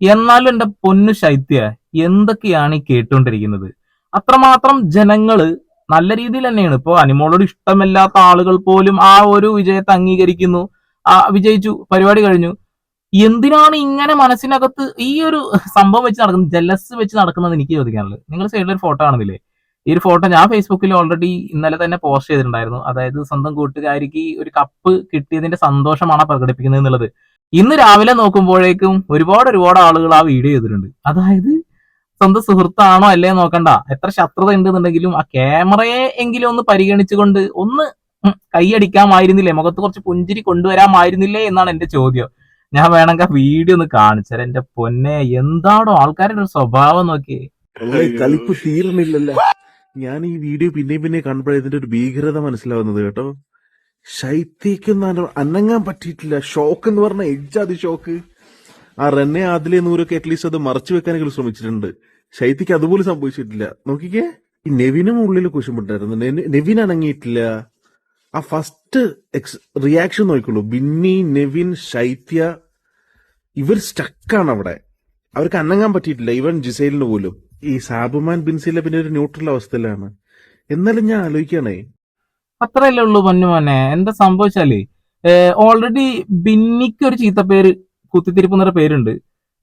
എന്നാലും എന്റെ പൊന്നു ശൈത്യ എന്തൊക്കെയാണ് ഈ കേട്ടുകൊണ്ടിരിക്കുന്നത് അത്രമാത്രം ജനങ്ങൾ നല്ല രീതിയിൽ തന്നെയാണ്. ഇപ്പൊ അനിമോളോട് ഇഷ്ടമില്ലാത്ത ആളുകൾ പോലും ആ ഒരു വിജയത്തെ അംഗീകരിക്കുന്നു. ആ വിജയിച്ചു പരിപാടി കഴിഞ്ഞു. എന്തിനാണ് ഇങ്ങനെ മനസ്സിനകത്ത് ഈ ഒരു സംഭവം വെച്ച് നടക്കുന്നത് ജലസ് വെച്ച് നടക്കുന്നത് എനിക്ക് ചോദിക്കാനുള്ളത്. നിങ്ങൾ സൈഡിൽ ഒരു ഫോട്ടോ കാണുന്നില്ലേ? ഈ ഒരു ഫോട്ടോ ഞാൻ ഫേസ്ബുക്കിൽ ഓൾറെഡി ഇന്നലെ തന്നെ പോസ്റ്റ് ചെയ്തിട്ടുണ്ടായിരുന്നു. അതായത് സ്വന്തം കൂട്ടുകാരിക്ക് ഒരു കപ്പ് കിട്ടിയതിന്റെ സന്തോഷമാണ് പ്രകടിപ്പിക്കുന്നത് എന്നുള്ളത്. ഇന്ന് രാവിലെ നോക്കുമ്പോഴേക്കും ഒരുപാട് ഒരുപാട് ആളുകൾ ആ വീഡിയോ ചെയ്തിട്ടുണ്ട്. അതായത് സ്വന്തം സുഹൃത്താണോ അല്ലേ നോക്കണ്ട. എത്ര ശത്രുത ഉണ്ടെന്നുണ്ടെങ്കിലും ആ ക്യാമറയെ എങ്കിലും ഒന്ന് പരിഗണിച്ചുകൊണ്ട് ഒന്ന് കൈയടിക്കാമായിരുന്നില്ലേ? മുഖത്ത് കുറച്ച് പുഞ്ചിരി കൊണ്ടുവരാമായിരുന്നില്ലേ എന്നാണ് എന്റെ ചോദ്യം. ഞാൻ വേണമെങ്കിൽ ആ വീഡിയോ ഒന്ന് കാണിച്ചാൽ എന്റെ പൊന്നെ എന്താണോ ആൾക്കാരുടെ ഒരു സ്വഭാവം നോക്കിയേ. കളിപ്പ് തീർന്നില്ലല്ലോ. ഞാൻ ഈ വീഡിയോ പിന്നെയും പിന്നെ കാണുമ്പോഴേ ഇതിന്റെ ഒരു ഭീകരത മനസ്സിലാവുന്നത് കേട്ടോ. ശൈത്യക്കൊന്നും അനങ്ങാൻ പറ്റിയിട്ടില്ല. ഷോക്ക് എന്ന് പറഞ്ഞ എഡ്ജ് എജ്ജാതി ഷോക്ക്. ആ റെന്നെ ആദിലെ നൂറൊക്കെ അറ്റ്ലീസ്റ്റ് അത് മറച്ചു വെക്കാനൊക്കെ ശ്രമിച്ചിട്ടുണ്ട്. ശൈത്യക്ക് അതുപോലെ സംഭവിച്ചിട്ടില്ല. നോക്കിക്കേ ഈ നെവിനും ഉള്ളിൽ കുശുമുണ്ടായിരുന്നു നെവിൻ അനങ്ങിയിട്ടില്ല. ആ ഫസ്റ്റ് എക്സ് റിയാക്ഷൻ നോക്കിക്കോളൂ. ബിന്നി നെവിൻ ശൈത്യ ഇവർ സ്റ്റക്കാണ് അവിടെ. അവർക്ക് അനങ്ങാൻ പറ്റിയിട്ടില്ല. ഇവൻ ജിസൈലിന് പോലും. ഈ സാബുമാൻ ബിൻസിലെ പിന്നെ ഒരു ന്യൂട്രൽ അവസ്ഥയിലാണ്. എന്നാലും ഞാൻ ആലോചിക്കണേ അത്രയല്ലേ ഉള്ളൂ പൊന്നു മോനെ. എന്താ സംഭവിച്ചാൽ ഓൾറെഡി ബിന്നിക്ക് ഒരു ചീത്തപ്പേര് കുത്തിത്തിരിപ്പ് എന്നൊരു പേരുണ്ട്.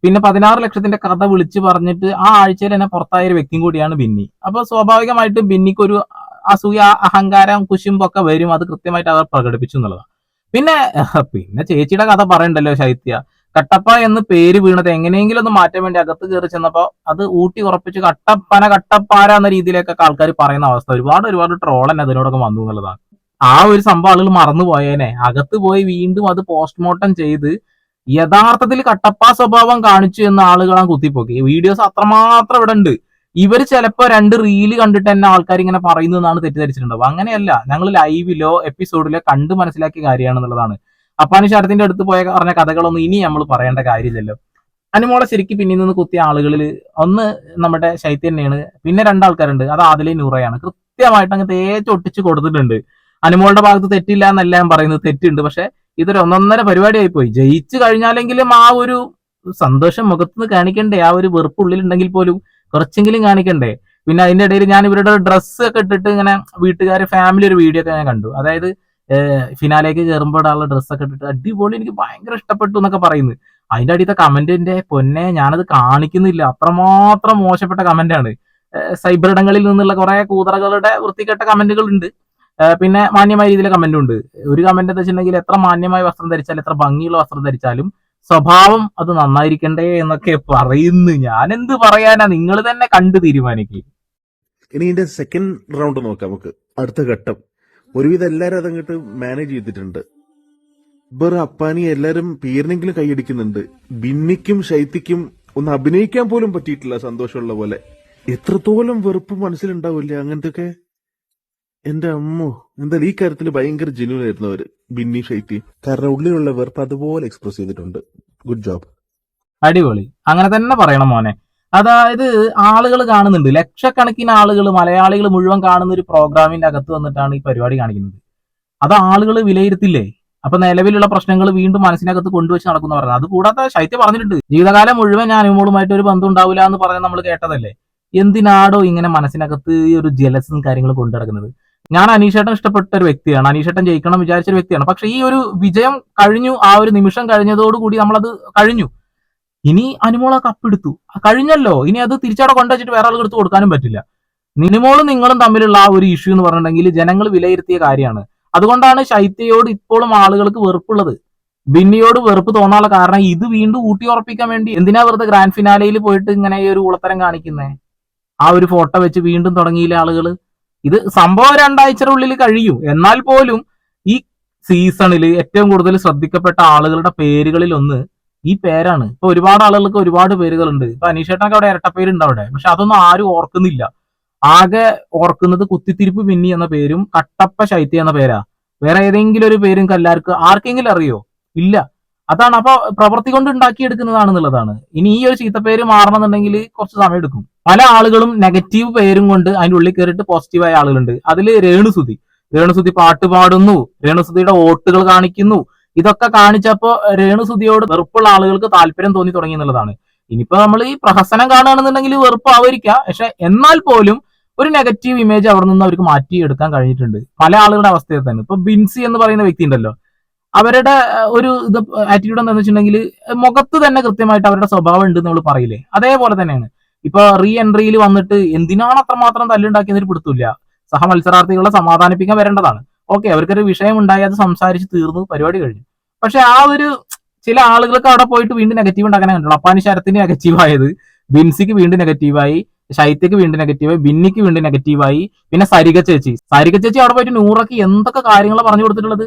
പിന്നെ പതിനാറ് ലക്ഷത്തിന്റെ കഥ വിളിച്ച് പറഞ്ഞിട്ട് ആ ആഴ്ചയിൽ തന്നെ പുറത്തായ ഒരു വ്യക്തിയും കൂടിയാണ് ബിന്നി. അപ്പൊ സ്വാഭാവികമായിട്ട് ബിന്നിക്ക് ഒരു അസൂയ അഹങ്കാരം കുശുമ്പൊക്കെ വരും. അത് കൃത്യമായിട്ട് അവർ പ്രകടിപ്പിച്ചു എന്നുള്ളതാണ്. പിന്നെ പിന്നെ ചേച്ചിയുടെ കഥ പറയണ്ടല്ലോ ശൈത്യ. കട്ടപ്പ എന്ന് പേര് വീണത് എങ്ങനെയെങ്കിലും ഒന്ന് മാറ്റാൻ വേണ്ടി അകത്ത് കയറി ചെന്നപ്പോ അത് ഊട്ടി ഉറപ്പിച്ച്. കട്ടപ്പന കട്ടപ്പാര എന്ന രീതിയിലേക്കൊക്കെ ആൾക്കാർ പറയുന്ന അവസ്ഥ. ഒരുപാട് ഒരുപാട് ട്രോൾ തന്നെ അതിനോടൊക്കെ വന്നു എന്നുള്ളതാണ്. ആ ഒരു സംഭവം ആളുകൾ മറന്നു പോയേനെ. അകത്ത് പോയി വീണ്ടും അത് പോസ്റ്റ്മോർട്ടം ചെയ്ത് യഥാർത്ഥത്തിൽ കട്ടപ്പ സ്വഭാവം കാണിച്ചു എന്ന ആളുകളാണ് കുത്തിപ്പോക്കി. വീഡിയോസ് അത്രമാത്രം ഇവിടെ ഉണ്ട്. ഇവർ ചിലപ്പോ രണ്ട് റീൽ കണ്ടിട്ട് തന്നെ ആൾക്കാർ ഇങ്ങനെ പറയുന്നു എന്നാണ് തെറ്റിദ്ധരിച്ചിട്ടുണ്ടാവും അങ്ങനെയല്ല. ഞങ്ങൾ ലൈവിലോ എപ്പിസോഡിലോ കണ്ട് മനസ്സിലാക്കിയ കാര്യമാണെന്നുള്ളതാണ്. അപ്പാനി ശരത്തിന്റെ അടുത്ത് പോയ പറഞ്ഞ കഥകളൊന്നും ഇനി നമ്മൾ പറയേണ്ട കാര്യമില്ലല്ലോ. അനുമോളെ ശരിക്കും പിന്നിൽ നിന്ന് കുത്തിയ ആളുകളിൽ ഒന്ന് നമ്മുടെ ശൈത്യന്നെയാണ് പിന്നെ രണ്ടാൾക്കാരുണ്ട്. അത് ആദിലെ നൂറയാണ്. കൃത്യമായിട്ട് അങ്ങ് തേച്ചൊട്ടിച്ച് കൊടുത്തിട്ടുണ്ട്. അനുമോളുടെ ഭാഗത്ത് തെറ്റില്ല എന്നല്ല ഞാൻ പറയുന്നത്. തെറ്റുണ്ട്. പക്ഷെ ഇതൊരു ഒന്നൊന്നര പരിപാടിയായി പോയി ജയിച്ചു കഴിഞ്ഞാലെങ്കിലും ആ ഒരു സന്തോഷം മുഖത്ത് നിന്ന് കാണിക്കണ്ടേ? ആ ഒരു വെറുപ്പ് ഉള്ളിലുണ്ടെങ്കിൽ പോലും കുറച്ചെങ്കിലും കാണിക്കണ്ടേ? പിന്നെ അതിന്റെ ഇടയിൽ ഞാൻ ഇവരുടെ ഡ്രസ്സ് ഒക്കെ ഇട്ടിട്ട് ഇങ്ങനെ വീട്ടുകാർ ഫാമിലി ഒരു വീഡിയോ ഒക്കെ ഞാൻ കണ്ടു. അതായത് ഫിനാലേക്ക് കയറുമ്പോഴുള്ള ഡ്രസ്സൊക്കെ ഇട്ടിട്ട് അടിപൊളി എനിക്ക് ഭയങ്കര ഇഷ്ടപ്പെട്ടു എന്നൊക്കെ പറയുന്നു അതിന്റെ അടിയത്തെ കമന്റിന്റെ പൊന്നെ ഞാനത് കാണിക്കുന്നില്ല. അത്രമാത്രം മോശപ്പെട്ട കമന്റാണ് സൈബർ ഇടങ്ങളിൽ നിന്നുള്ള കുറെ കൂതറകളുടെ വൃത്തികെട്ട കമന്റുകൾ ഉണ്ട്. പിന്നെ മാന്യമായ രീതിയിലെ കമന്റും ഉണ്ട്. ഒരു കമന്റ് എന്താ വെച്ചിട്ടുണ്ടെങ്കിൽ എത്ര മാന്യമായ വസ്ത്രം ധരിച്ചാലും എത്ര ഭംഗിയുള്ള വസ്ത്രം ധരിച്ചാലും സ്വഭാവം അത് നന്നായിരിക്കണ്ടേ എന്നൊക്കെ പറയുന്നു. ഞാൻ എന്ത് പറയാനാ? നിങ്ങൾ തന്നെ കണ്ടു തീരുമാനിക്കുക ഇനി സെക്കൻഡ് റൗണ്ട് നോക്കാം നമുക്ക്. അടുത്ത ഘട്ടം. ഒരുവിധം എല്ലാവരും അതങ്ങോട്ട് മാനേജ് ചെയ്തിട്ടുണ്ട്. ബെറു അപ്പാനി എല്ലാരും പേരിനെങ്കിലും കൈയടിക്കുന്നുണ്ട്. ബിന്നിക്കും ശൈത്യക്കും ഒന്ന് അഭിനയിക്കാൻ പോലും പറ്റിയിട്ടില്ല സന്തോഷമുള്ള പോലെ. എത്രത്തോളം വെറുപ്പ് മനസ്സിലുണ്ടാവില്ല അങ്ങനത്തെ എന്റെ അമ്മോ എന്തായാലും ഈ കാര്യത്തിൽ ഭയങ്കര ജെന്യൂൻ ആയിരുന്നു അവർ ബിന്നി ഷൈത്തി കാരണം ഉള്ളിലുള്ള വെറുപ്പ് അതുപോലെ എക്സ്പ്രസ് ചെയ്തിട്ടുണ്ട്. ഗുഡ് ജോബ് അടിപൊളി. അങ്ങനെ തന്നെ പറയണം മോനെ. അതായത് ആളുകൾ കാണുന്നുണ്ട്. ലക്ഷക്കണക്കിന് ആളുകൾ മലയാളികൾ മുഴുവൻ കാണുന്ന ഒരു പ്രോഗ്രാമിന്റെ അകത്ത് വന്നിട്ടാണ് ഈ പരിപാടി കാണിക്കുന്നത്. അത് ആളുകൾ വിലയിരുത്തില്ലേ? അപ്പൊ നിലവിലുള്ള പ്രശ്നങ്ങൾ വീണ്ടും മനസ്സിനകത്ത് കൊണ്ടുവച്ച് നടക്കുന്ന പറഞ്ഞത്. അത് ശൈത്യം പറഞ്ഞിട്ടുണ്ട്. ജീവിതകാലം മുഴുവൻ ഞാൻ അനുമോളുമായിട്ട് ഒരു ബന്ധം ഉണ്ടാവില്ല എന്ന് പറഞ്ഞ് നമ്മൾ കേട്ടതല്ലേ? എന്തിനാടോ ഇങ്ങനെ മനസ്സിനകത്ത് ഈ ഒരു ജലസും കാര്യങ്ങളും കൊണ്ടു നടക്കുന്നത്? ഞാൻ അനീഷേട്ടൻ ഇഷ്ടപ്പെട്ട ഒരു വ്യക്തിയാണ്. അനീഷേട്ടൻ ജയിക്കണം വിചാരിച്ച ഒരു വ്യക്തിയാണ്. പക്ഷെ ഈ ഒരു വിജയം കഴിഞ്ഞു ആ ഒരു നിമിഷം കഴിഞ്ഞതോടുകൂടി നമ്മളത് കഴിഞ്ഞു. ഇനി അനിമോൾ ആ കപ്പ് എടുത്തു. കഴിഞ്ഞല്ലോ. ഇനി അത് തിരിച്ചവിടെ കൊണ്ടുവച്ചിട്ട് വേറെ ആൾക്ക് എടുത്ത് കൊടുക്കാനും പറ്റില്ല. നിനിമോളും നിങ്ങളും തമ്മിലുള്ള ആ ഒരു ഇഷ്യൂ എന്ന് പറഞ്ഞിട്ടുണ്ടെങ്കിൽ ജനങ്ങൾ വിലയിരുത്തിയ കാര്യമാണ്. അതുകൊണ്ടാണ് ശൈത്യയോട് ഇപ്പോഴും ആളുകൾക്ക് വെറുപ്പുള്ളത്. ബിന്നിയോട് വെറുപ്പ് തോന്നാനുള്ള കാരണം ഇത് വീണ്ടും ഊട്ടി ഉറപ്പിക്കാൻ വേണ്ടി എന്തിനാ വെറുതെ ഗ്രാൻഡ് ഫിനാലയിൽ പോയിട്ട് ഇങ്ങനെ ഒരു ഉളത്തരം കാണിക്കുന്നേ? ആ ഒരു ഫോട്ടോ വെച്ച് വീണ്ടും തുടങ്ങിയില്ല ആളുകൾ ഇത് സംഭവം രണ്ടാഴ്ചയുടെ ഉള്ളിൽ കഴിയും. എന്നാൽ പോലും ഈ സീസണിൽ ഏറ്റവും കൂടുതൽ ശ്രദ്ധിക്കപ്പെട്ട ആളുകളുടെ പേരുകളിൽ ഒന്ന് ഈ പേരാണ്. ഇപ്പൊ ഒരുപാട് ആളുകൾക്ക് ഒരുപാട് പേരുകളുണ്ട്. ഇപ്പൊ അനീഷേട്ടനൊക്കെ അവിടെ ഇരട്ടപ്പേരുണ്ട് അവിടെ. പക്ഷെ അതൊന്നും ആരും ഓർക്കുന്നില്ല. ആകെ ഓർക്കുന്നത് കുത്തിത്തിരിപ്പ് മിന്നി എന്ന പേരും കട്ടപ്പ ശൈത്യ എന്ന പേരാ. വേറെ ഏതെങ്കിലും ഒരു പേരും കല്ലാർക്ക് ആർക്കെങ്കിലും അറിയോ? ഇല്ല. അതാണ് അപ്പൊ പ്രവൃത്തി കൊണ്ട് ഉണ്ടാക്കിയെടുക്കുന്നതാണെന്നുള്ളതാണ്. ഇനി ഈ ഒരു ചീത്തപ്പേര് മാറണമെന്നുണ്ടെങ്കിൽ കുറച്ച് സമയം എടുക്കും. പല ആളുകളും നെഗറ്റീവ് പേരും കൊണ്ട് അതിന്റെ ഉള്ളിൽ കയറിയിട്ട് പോസിറ്റീവായ ആളുകളുണ്ട്. അതിൽ രേണുസുതി. രേണുസുതി പാട്ട് പാടുന്നു. രേണുസുതിയുടെ വോട്ടുകൾ കാണിക്കുന്നു. ഇതൊക്കെ കാണിച്ചപ്പോ രേണുസുതിയോട് വെറുപ്പുള്ള ആളുകൾക്ക് താല്പര്യം തോന്നി തുടങ്ങി എന്നുള്ളതാണ്. ഇനിയിപ്പോ നമ്മൾ ഈ പ്രഹസനം കാണുകയാണെന്നുണ്ടെങ്കിൽ വെറുപ്പാവായിരിക്കാം പക്ഷെ എന്നാൽ പോലും ഒരു നെഗറ്റീവ് ഇമേജ് അവിടെ നിന്ന് അവർക്ക് മാറ്റിയെടുക്കാൻ കഴിഞ്ഞിട്ടുണ്ട്. പല ആളുകളുടെ അവസ്ഥയിൽ തന്നെ. ഇപ്പൊ ബിൻസി എന്ന് പറയുന്ന വ്യക്തി ഉണ്ടല്ലോ. അവരുടെ ഒരു ഇത് ആറ്റിറ്റ്യൂഡ് എന്താണെന്ന് വെച്ചിട്ടുണ്ടെങ്കിൽ മുഖത്ത് തന്നെ കൃത്യമായിട്ട് അവരുടെ സ്വഭാവം ഉണ്ട് നമ്മൾ പറയില്ലേ? അതേപോലെ തന്നെയാണ്. ഇപ്പൊ റീ എൻട്രിയിൽ വന്നിട്ട് എന്തിനാണ് അത്രമാത്രം തല്ലുണ്ടാക്കിയതിന് പിടുത്തില്ല സഹ മത്സരാർത്ഥികളെ സമാധാനിപ്പിക്കാൻ വരേണ്ടതാണ്. ഓക്കെ അവർക്കൊരു വിഷയം ഉണ്ടായി അത് സംസാരിച്ച് തീർന്നു പരിപാടി കഴിഞ്ഞു. പക്ഷെ ആ ഒരു ചില ആളുകൾക്ക് അവിടെ പോയിട്ട് വീണ്ടും നെഗറ്റീവ് ഉണ്ടാക്കാൻ കണ്ടുള്ളൂ അപ്പാനി ശരത്തിന് നെഗറ്റീവ് ആയത് ബിൻസിക്ക് വീണ്ടും നെഗറ്റീവായി ശൈത്യക്ക് വീണ്ടും നെഗറ്റീവായി ബിന്നിക്ക് വീണ്ടും നെഗറ്റീവായി പിന്നെ സരിക ചേച്ചി. സരിക ചേച്ചി അവിടെ പോയിട്ട് നൂറൊക്കെ എന്തൊക്കെ കാര്യങ്ങൾ പറഞ്ഞു കൊടുത്തിട്ടുള്ളത്?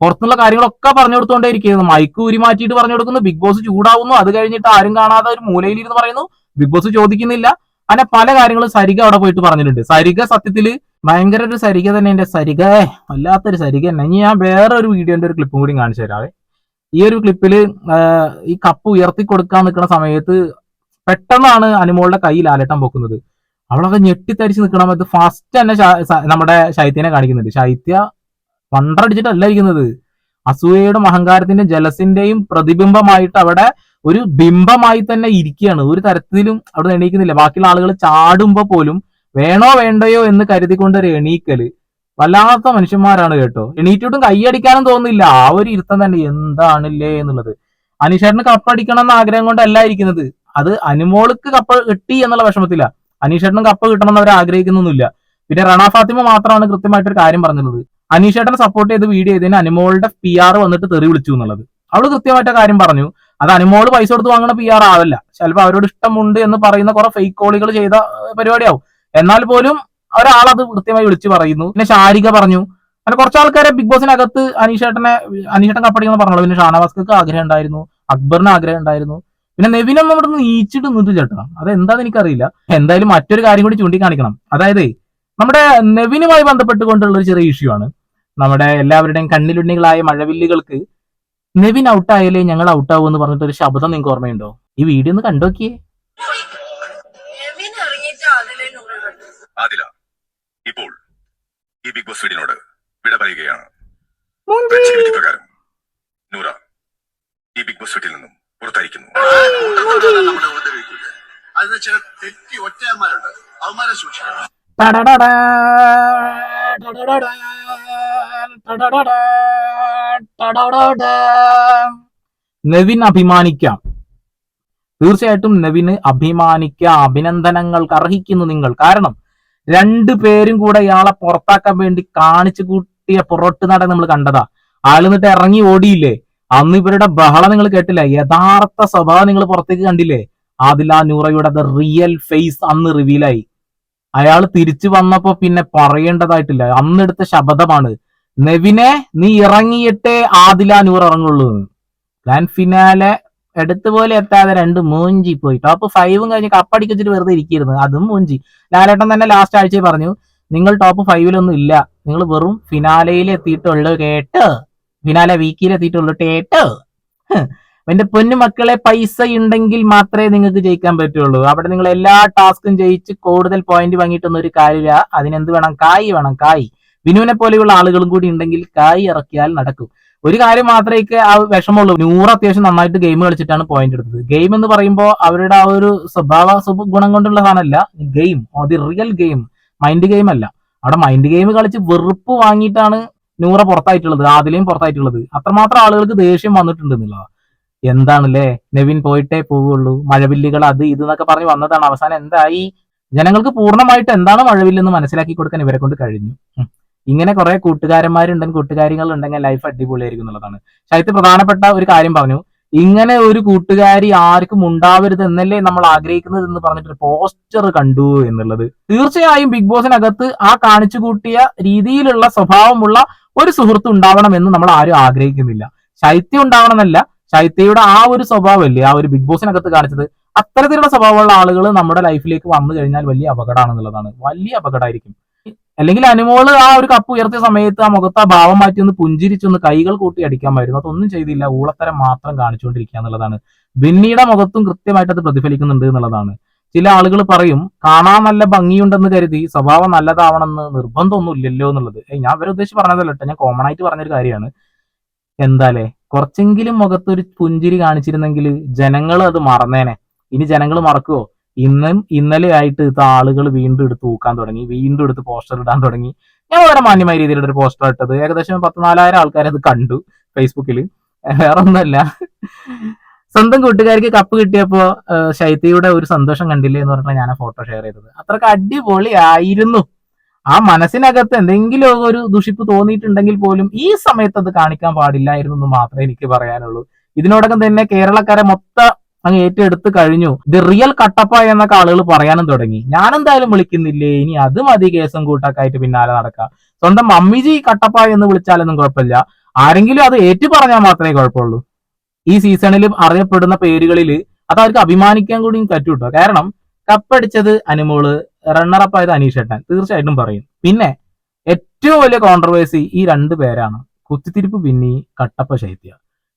പുറത്തുള്ള കാര്യങ്ങളൊക്കെ പറഞ്ഞു കൊടുത്തുകൊണ്ടേയിരിക്കുന്നു. മൈക്ക് ഊരി മാറ്റിയിട്ട് പറഞ്ഞു കൊടുക്കുന്നു. ബിഗ് ബോസ് ചൂടാവുന്നു. അത് കഴിഞ്ഞിട്ട് ആരും കാണാതെ ഒരു മൂലയിൽ ഇരുന്ന് പറയുന്നു. ബിഗ് ബോസ് ചോദിക്കുന്നില്ല. അങ്ങനെ പല കാര്യങ്ങളും സരിക അവിടെ പോയിട്ട് പറഞ്ഞിട്ടുണ്ട്. സരിക സത്യത്തിൽ ഭയങ്കര ഒരു സരിക തന്നെ എന്റെ സരിക വല്ലാത്തൊരു സരിക തന്നെ. ഇനി ഞാൻ വേറെ ഒരു വീഡിയോന്റെ ഒരു ക്ലിപ്പും കൂടി കാണിച്ചു തരാവേ. ഈ ഒരു ക്ലിപ്പിൽ ഈ കപ്പ് ഉയർത്തി കൊടുക്കാൻ നിൽക്കുന്ന സമയത്ത് പെട്ടെന്നാണ് അനുമോളുടെ കയ്യിൽ ആലട്ടം പൊക്കുന്നത്. അവളൊക്കെ ഞെട്ടിത്തരിച്ച് നിൽക്കണ സമയത്ത് ഫസ്റ്റ് തന്നെ നമ്മുടെ ശൈത്യനെ കാണിക്കുന്നുണ്ട്. ശൈത്യ വണ്ടടിച്ചിട്ടല്ല ഇരിക്കുന്നത്. അസൂയയുടെ അഹങ്കാരത്തിന്റെ ജലസിന്റെയും പ്രതിബിംബമായിട്ട് അവിടെ ഒരു ബിംബമായി തന്നെ ഇരിക്കുകയാണ്. ഒരു തരത്തിലും അവിടെ എണീക്കുന്നില്ല. ബാക്കിയുള്ള ആളുകൾ ചാടുമ്പോ പോലും വേണോ വേണ്ടയോ എന്ന് കരുതിക്കൊണ്ട് ഒരു എണീക്കൽ. വല്ലാത്ത മനുഷ്യന്മാരാണ് കേട്ടോ. എണീറ്റിട്ടും കൈയടിക്കാനും തോന്നുന്നില്ല. ആ ഒരു ഇരുത്തം തന്നെ. എന്താണില്ലേ എന്നുള്ളത്. അനീഷേട്ടന് കപ്പടിക്കണം എന്ന ആഗ്രഹം കൊണ്ടല്ല ഇരിക്കുന്നത്. അത് അനുമോൾക്ക് കപ്പ് കിട്ടി എന്നുള്ള വിഷമത്തില. അനീഷേട്ടനും കപ്പ് കിട്ടണം എന്ന് അവർ ആഗ്രഹിക്കുന്നൊന്നുമില്ല. പിന്നെ റണ ഫാത്തിമ മാത്രമാണ് കൃത്യമായിട്ട് ഒരു കാര്യം പറഞ്ഞിട്ടുള്ളത്. അനീഷേട്ടനെ സപ്പോർട്ട് ചെയ്ത് വീഡിയോ ചെയ്തതിന് അനുമോളുടെ പി ആർ വന്നിട്ട് തെറി വിളിച്ചു എന്നുള്ളത്. അവൾ കൃത്യമായിട്ട് കാര്യം പറഞ്ഞു. അത് അനുമോൾ പൈസ കൊടുത്ത് വാങ്ങുന്ന പി ആർ ആവല്ല. ചിലപ്പോൾ അവരോട് ഇഷ്ടമുണ്ട് എന്ന് പറയുന്ന കുറെ ഫേക്ക് കോളുകൾ ചെയ്ത പരിപാടിയാവും. എന്നാൽ പോലും ഒരാളത് കൃത്യമായി വിളിച്ചു പറയുന്നു. പിന്നെ ശാരിക പറഞ്ഞു. അങ്ങനെ കുറച്ച് ആൾക്കാരെ ബിഗ് ബോസിനകത്ത് അനീഷേട്ടനെ അനീഷേട്ടൻ കപ്പടിക്കുന്ന പറഞ്ഞോളൂ പിന്നെ ഷാനവാസ്കർക്ക് ആഗ്രഹം ഉണ്ടായിരുന്നു. അക്ബറിന് ആഗ്രഹം ഉണ്ടായിരുന്നു. പിന്നെ നെവിനൊന്നും ഇവിടെ നിന്ന് ഈച്ചിട്ട് നിന്നിട്ട് ചേട്ടാ അത് എന്താന്ന് എനിക്കറിയില്ല. എന്തായാലും മറ്റൊരു കാര്യം കൂടി ചൂണ്ടിക്കാണിക്കണം. അതായത് നമ്മുടെ നെവിനുമായി ബന്ധപ്പെട്ടുകൊണ്ടുള്ള ഒരു ചെറിയ ഇഷ്യൂ ആണ്. നമ്മുടെ എല്ലാവരുടെയും കണ്ണിലുണ്ണികളായ മഴവില്ലുകൾക്ക് നെവിൻ ഔട്ടായാലേ ഞങ്ങൾ ഔട്ടാവൂ എന്ന് പറഞ്ഞിട്ട് ഒരു ശബ്ദം നിങ്ങൾക്ക് ഓർമ്മയുണ്ടോ? ഈ വീഡിയോ ഒന്ന് കണ്ടോക്കിയേ ആദില ഇപ്പോൾ ഈ ബിഗ് ബോസ് വീടിനോട് വിട പറയുകയാണ്. പ്രകാരം നൂറ ഈ ബിഗ് ബോസ് വീട്ടിൽ നിന്നും പുറത്തായിരിക്കുന്നു. അതിന് ചില തെറ്റി ഒറ്റയന്മാരുണ്ട്. അവന്മാരെ സൂക്ഷിക്കണം. ടടടടാ. അഭിമാനിക്കാം. തീർച്ചയായിട്ടും നെവിന് അഭിമാനിക്കാം. അഭിനന്ദനങ്ങൾക്ക് അർഹിക്കുന്നു നിങ്ങൾ. കാരണം രണ്ടു പേരും കൂടെ ഇയാളെ പുറത്താക്കാൻ വേണ്ടി കാണിച്ചു കൂട്ടിയ പുറട്ട് നട നമ്മൾ കണ്ടതാ. ആൾ എന്നിട്ട് ഇറങ്ങി ഓടിയില്ലേ? അന്ന് ഇവരുടെ ബഹളം നിങ്ങൾ കേട്ടില്ല? യഥാർത്ഥ സ്വഭാവം നിങ്ങൾ പുറത്തേക്ക് കണ്ടില്ലേ? ആദില നൂറയുടെ റിയൽ ഫേസ് അന്ന് റിവീലായി അയാൾ തിരിച്ചു വന്നപ്പോ പിന്നെ പറയേണ്ടതായിട്ടില്ല. അന്നെടുത്ത ശബ്ദമാണ് നെവിനെ നീ ഇറങ്ങിയിട്ടേ ആദില നൂർ ഇറങ്ങുള്ളൂ ഗ്രാൻഡ് ഫിനാലെ എടുത്തു പോലെ എത്താതെ രണ്ട് മൂഞ്ചി പോയി. ടോപ്പ് ഫൈവും കഴിഞ്ഞ് കപ്പടിക്കിച്ചിട്ട് വെറുതെ ഇരിക്കുന്നു അതും മൂഞ്ചി. ലാലേട്ടൻ തന്നെ ലാസ്റ്റ് ആഴ്ച പറഞ്ഞു നിങ്ങൾ ടോപ്പ് ഫൈവിലൊന്നും ഇല്ല. നിങ്ങൾ വെറും ഫിനാലയിൽ എത്തിയിട്ടുള്ളൂ കേട്ടോ. ഫിനാലെ വീക്കിൽ എത്തിയിട്ടുള്ളൂ കേട്ടോ. എന്റെ പൊന്നു മക്കളെ പൈസ ഉണ്ടെങ്കിൽ മാത്രമേ നിങ്ങൾക്ക് ജയിക്കാൻ പറ്റുള്ളൂ. അവിടെ നിങ്ങൾ എല്ലാ ടാസ്കും ജയിച്ച് കൂടുതൽ പോയിന്റ് വാങ്ങിയിട്ടൊന്നും ഒരു കാര്യമില്ല. അതിനെന്ത് വേണം? കായ് വേണം കായ്. വിനുവിനെ പോലെയുള്ള ആളുകളും കൂടി ഉണ്ടെങ്കിൽ കായ് ഇറക്കിയാൽ നടക്കും. ഒരു കാര്യം മാത്രമേ ആ വിഷമമുള്ളൂ. നൂറ് അത്യാവശ്യം നന്നായിട്ട് ഗെയിം കളിച്ചിട്ടാണ് പോയിന്റ് എടുത്തത്. ഗെയിം എന്ന് പറയുമ്പോൾ അവരുടെ ആ ഒരു സ്വഭാവ സ്വഭ- ഗുണം കൊണ്ടുള്ള സാധനമല്ല. Game the real game mind game അല്ല. അവിടെ മൈൻഡ് ഗെയിം കളിച്ച് വെറുപ്പ് വാങ്ങിയിട്ടാണ് നൂറ പുറത്തായിട്ടുള്ളത് ആദിലെയും പുറത്തായിട്ടുള്ളത്. അത്രമാത്രം ആളുകൾക്ക് ദേഷ്യം വന്നിട്ടുണ്ട് എന്നുള്ളതാണ് എന്താണല്ലേ? നെവിൻ പോയിട്ടേ പോവുള്ളൂ മഴവില്ലുകൾ അത് ഇത് എന്നൊക്കെ പറഞ്ഞ് വന്നതാണ്. അവസാനം എന്തായി? ജനങ്ങൾക്ക് പൂർണമായിട്ട് എന്താണ് മഴവില്ലെന്ന് മനസ്സിലാക്കി കൊടുക്കാൻ ഇവരെ കൊണ്ട് കഴിഞ്ഞു. ഇങ്ങനെ കുറെ കൂട്ടുകാരന്മാരുണ്ടെങ്കിൽ കൂട്ടുകാരികൾ ഉണ്ടെങ്കിൽ ലൈഫ് അടിപൊളിയായിരിക്കും എന്നുള്ളതാണ്. ശൈത്യ പ്രധാനപ്പെട്ട ഒരു കാര്യം പറഞ്ഞു. ഇങ്ങനെ ഒരു കൂട്ടുകാരി ആർക്കും ഉണ്ടാവരുത് എന്നല്ലേ നമ്മൾ ആഗ്രഹിക്കുന്നത് എന്ന് പറഞ്ഞിട്ട് പോസ്റ്റർ കണ്ടു എന്നുള്ളത്. തീർച്ചയായും ബിഗ് ബോസിനകത്ത് ആ കാണിച്ചു കൂട്ടിയ രീതിയിലുള്ള സ്വഭാവമുള്ള ഒരു സുഹൃത്ത് ഉണ്ടാവണം എന്ന് നമ്മൾ ആരും ആഗ്രഹിക്കുന്നില്ല. ശൈത്യം ഉണ്ടാവണമെന്നല്ല ശൈത്യയുടെ ആ ഒരു സ്വഭാവമല്ലേ? ആ ഒരു ബിഗ് ബോസിനകത്ത് കാണിച്ചത്. അത്തരത്തിലുള്ള സ്വഭാവമുള്ള ആളുകൾ നമ്മുടെ ലൈഫിലേക്ക് വന്നു കഴിഞ്ഞാൽ വലിയ അപകടമാണെന്നുള്ളതാണ്. വലിയ അപകടമായിരിക്കും. അല്ലെങ്കിൽ അനുമോൾ ആ ഒരു കപ്പ് ഉയർത്തിയ സമയത്ത് ആ മുഖത്ത് ആ ഭാവം മാറ്റി ഒന്ന് പുഞ്ചിരിച്ചൊന്ന് കൈകൾ കൂട്ടി അടിക്കാമായിരുന്നു അതൊന്നും ചെയ്തില്ല. ഊളത്തരം മാത്രം കാണിച്ചുകൊണ്ടിരിക്കുക എന്നുള്ളതാണ്. ബിന്നിയുടെ മുഖത്തും കൃത്യമായിട്ട് അത് പ്രതിഫലിക്കുന്നുണ്ട് എന്നുള്ളതാണ്. ചില ആളുകൾ പറയും കാണാൻ നല്ല ഭംഗിയുണ്ടെന്ന് കരുതി സ്വഭാവം നല്ലതാവണമെന്ന് നിർബന്ധമൊന്നും ഇല്ലല്ലോ എന്നുള്ളത് ഞാൻ അവരെ ഉദ്ദേശിച്ച് പറഞ്ഞതല്ലട്ടോ ഞാൻ കോമൺ ആയിട്ട് പറഞ്ഞൊരു കാര്യമാണ്. എന്താലേ? കുറച്ചെങ്കിലും മുഖത്തൊരു പുഞ്ചിരി കാണിച്ചിരുന്നെങ്കിൽ ജനങ്ങൾ അത് മറന്നേനെ. ഇനി ജനങ്ങൾ മറക്കുവോ? ഇന്നും ഇന്നലെ ആയിട്ട് ആളുകൾ വീണ്ടും എടുത്ത് തൂക്കാൻ തുടങ്ങി. വീണ്ടും എടുത്ത് പോസ്റ്റർ ഇടാൻ തുടങ്ങി. ഞാൻ വളരെ മാന്യമായ രീതിയിലുള്ള ഒരു പോസ്റ്റർ ഇട്ടത്. ഏകദേശം പത്ത് നാലായിരം ആൾക്കാർ അത് കണ്ടു ഫേസ്ബുക്കിൽ വേറെ ഒന്നല്ല സ്വന്തം കൂട്ടുകാർക്ക് കപ്പ് കിട്ടിയപ്പോ ശൈത്യയുടെ ഒരു സന്തോഷം കണ്ടില്ലേ എന്ന് പറഞ്ഞാൽ ഞാൻ ഫോട്ടോ ഷെയർ ചെയ്തത്. അത്രയ്ക്ക് അടിപൊളി ആയിരുന്നു ആ മനസ്സിനകത്ത് എന്തെങ്കിലും ഒരു ദുഷിപ്പ് തോന്നിയിട്ടുണ്ടെങ്കിൽ പോലും ഈ സമയത്ത് അത് കാണിക്കാൻ പാടില്ലായിരുന്നു എന്ന് മാത്രമേ എനിക്ക് പറയാനുള്ളൂ. ഇതിനോടകം തന്നെ കേരളക്കാരെ മൊത്ത അങ്ങ് ഏറ്റെടുത്ത് കഴിഞ്ഞു. ദി റിയൽ കട്ടപ്പ എന്നൊക്കെ ആളുകൾ പറയാനും തുടങ്ങി. ഞാൻ എന്തായാലും വിളിക്കുന്നില്ലേ? ഇനി അത് മതി കേസും കൂട്ടൊക്കെ പിന്നാലെ നടക്കാം. സ്വന്തം മമ്മിജി കട്ടപ്പ എന്ന് വിളിച്ചാലൊന്നും കുഴപ്പമില്ല. ആരെങ്കിലും അത് ഏറ്റു പറഞ്ഞാൽ മാത്രമേ കുഴപ്പമുള്ളൂ. ഈ സീസണിൽ അറിയപ്പെടുന്ന പേരുകളിൽ അത് അവർക്ക് അഭിമാനിക്കാൻ കൂടി പറ്റൂട്ടോ? കാരണം കപ്പടിച്ചത് അനുമോൾ റണ്ണറപ്പ് ആയത് അനീഷ് ഏട്ടൻ. തീർച്ചയായിട്ടും പറയും. പിന്നെ ഏറ്റവും വലിയ കോൺട്രവേഴ്സി ഈ രണ്ട് പേരാണ്. കുത്തിത്തിരിപ്പ് പിന്നി കട്ടപ്പ ശൈത്യ.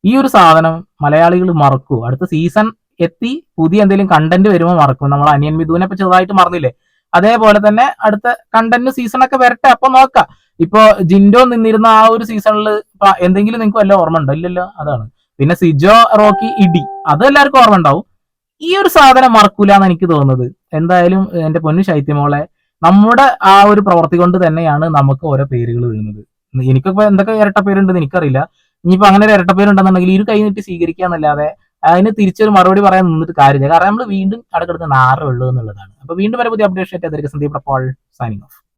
ഈ ഒരു സാധനം മലയാളികൾ മറക്കൂ. അടുത്ത സീസൺ എത്തി പുതിയ എന്തെങ്കിലും കണ്ടന്റ് വരുമ്പോൾ മറക്കും. നമ്മൾ അനിയൻ മിഥുവിനെ ഇപ്പൊ ചെറുതായിട്ട് മറന്നില്ലേ? അതേപോലെ തന്നെ അടുത്ത കണ്ടന്റ് സീസൺ ഒക്കെ വരട്ടെ. അപ്പൊ നോക്കാം. ഇപ്പൊ ജിൻഡോ നിന്നിരുന്ന ആ ഒരു സീസണിൽ എന്തെങ്കിലും നിങ്ങൾക്ക് വല്ല ഓർമ്മ ഉണ്ടോ? ഇല്ലല്ലോ. അതാണ്. പിന്നെ സിജോ റോക്കി ഇടി അത് എല്ലാവർക്കും ഓർമ്മ ഉണ്ടാവും. ഈ ഒരു സാധനം മറക്കൂല എന്ന് എനിക്ക് തോന്നുന്നത്. എന്തായാലും എന്റെ പൊന്നു ശൈത്യമോളെ നമ്മുടെ ആ ഒരു പ്രവർത്തി കൊണ്ട് തന്നെയാണ് നമുക്ക് ഓരോ പേരുകൾ വീഴുന്നത് എനിക്കിപ്പോ എന്തൊക്കെ ഇരട്ട പേരുണ്ടെന്ന് എനിക്കറിയില്ല. ഇനിയിപ്പോ അങ്ങനെ ഒരു ഇരട്ട പേരുണ്ടെന്നുണ്ടെങ്കിൽ ഇരു കൈ നീട്ടി സ്വീകരിക്കാന്നല്ലാതെ അതിന് തിരിച്ചൊരു മറുപടി പറയാൻ നിന്നിട്ട് കാര്യമില്ല. കാരണം നമ്മൾ വീണ്ടും അടക്കെടുത്ത് നാറുള്ളൂ എന്നുള്ളതാണ്. അപ്പൊ വീണ്ടും വരെ പുതിയ അപ്ഡേഷൻ ആയിട്ട്. സന്ദീപ് അപ്പോൾ സൈനിങ് ഓഫ്